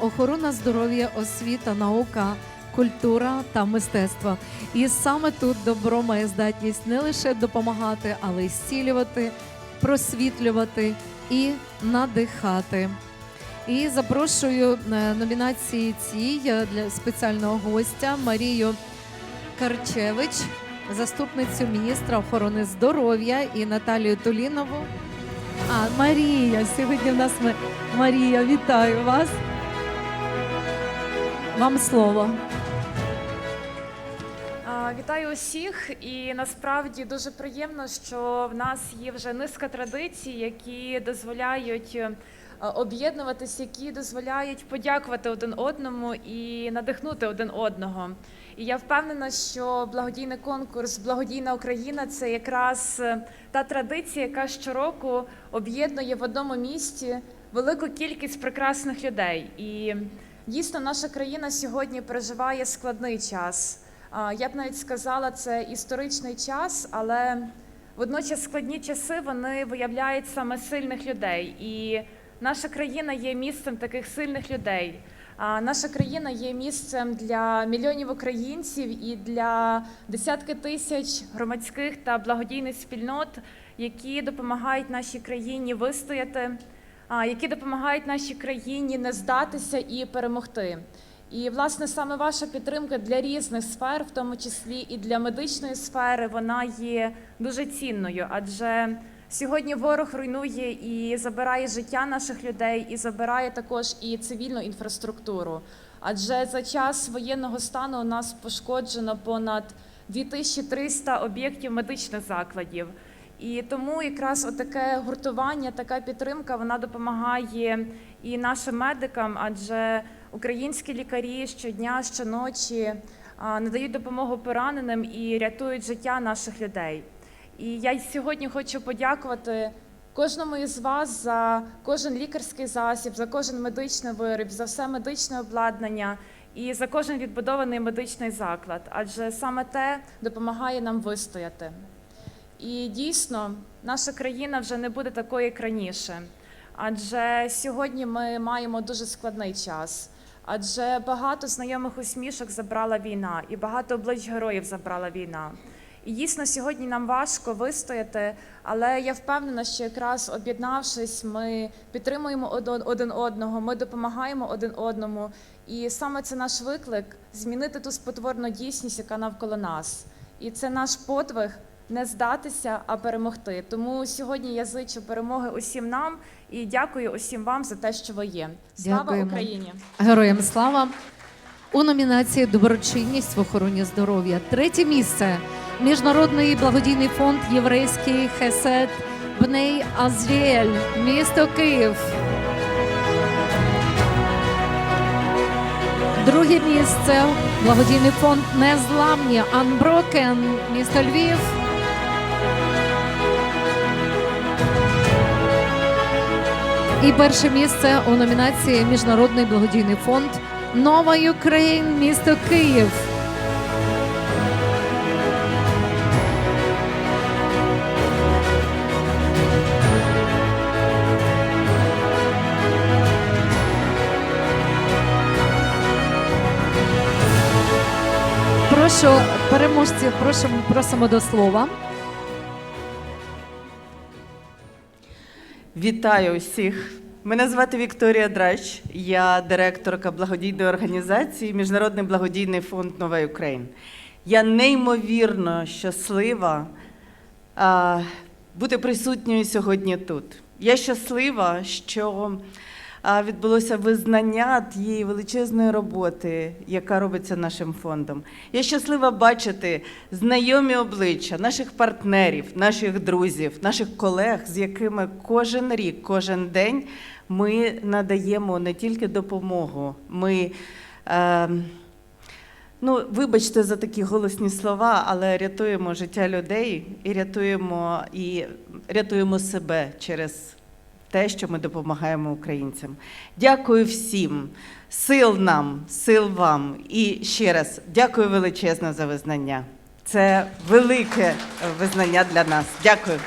охорона здоров'я, освіта, наука, культура та мистецтво. І саме тут добро має здатність не лише допомагати, але й зцілювати, просвітлювати і надихати. І запрошую на номінації цій е, для спеціального гостя Марію Карчевич, заступницю міністра охорони здоров'я і Наталію Тулінову. А, Марія, сьогодні в нас Ма- Марія, вітаю вас. Вам слово. Вітаю усіх, і насправді дуже приємно, що в нас є вже низка традицій, які дозволяють е, об'єднуватись, які дозволяють подякувати один одному і надихнути один одного. І я впевнена, що благодійний конкурс Благодійна Україна це якраз е, та традиція, яка щороку об'єднує в одному місті велику кількість прекрасних людей. І дійсно наша країна сьогодні переживає складний час. Я б навіть сказала, це історичний час, але водночас складні часи вони виявляють саме сильних людей. І наша країна є місцем таких сильних людей. Наша країна є місцем для мільйонів українців і для десятки тисяч громадських та благодійних спільнот, які допомагають нашій країні вистояти, які допомагають нашій країні не здатися і перемогти. І власне саме ваша підтримка для різних сфер, в тому числі і для медичної сфери, вона є дуже цінною, адже сьогодні ворог руйнує і забирає життя наших людей, і забирає також і цивільну інфраструктуру. Адже за час воєнного стану у нас пошкоджено понад 2300 об'єктів медичних закладів. І тому якраз отаке гуртування, така підтримка вона допомагає і нашим медикам, адже українські лікарі щодня, щоночі надають допомогу пораненим і рятують життя наших людей. І я сьогодні хочу подякувати кожному із вас за кожен лікарський засіб, за кожен медичний виріб, за все медичне обладнання і за кожен відбудований медичний заклад, адже саме те допомагає нам вистояти. І дійсно, наша країна вже не буде такою, як раніше. Адже сьогодні ми маємо дуже складний час. Адже багато знайомих усмішок забрала війна, і багато облич героїв забрала війна. І дійсно сьогодні нам важко вистояти, але я впевнена, що якраз об'єднавшись, ми підтримуємо один одного, ми допомагаємо один одному. І саме це наш виклик змінити ту спотворну дійсність, яка навколо нас. І це наш подвиг не здатися, а перемогти. Тому сьогодні я зичу перемоги усім нам і дякую усім вам за те, що ви є. Слава Дякуємо. Україні! Героям слава! У номінації Доброчинність в охороні здоров'я. Третє місце. Міжнародний благодійний фонд Єврейський Хесед Бней Азріель, місто Київ. Друге місце благодійний фонд Незламні Unbroken, місто Львів. І перше місце у номінації Міжнародний благодійний фонд Нова Юкрейн, місто Київ. Прошу переможців, просимо, просимо до слова. Вітаю усіх. Мене звати Вікторія Драч. Я директорка благодійної організації Міжнародний благодійний фонд Нова Україн. Я неймовірно щаслива бути присутньою сьогодні тут. Я щаслива, що відбулося визнання тієї величезної роботи, яка робиться нашим фондом. Я щаслива бачити знайомі обличчя наших партнерів, наших друзів, наших колег, з якими кожен рік, кожен день ми надаємо не тільки допомогу. Ми, е, ну, вибачте за такі голосні слова, але рятуємо життя людей і рятуємо, і рятуємо себе через те, що ми допомагаємо українцям. Дякую всім, сил нам, сил вам. І ще раз дякую величезно за визнання. Це велике визнання для нас. Дякую.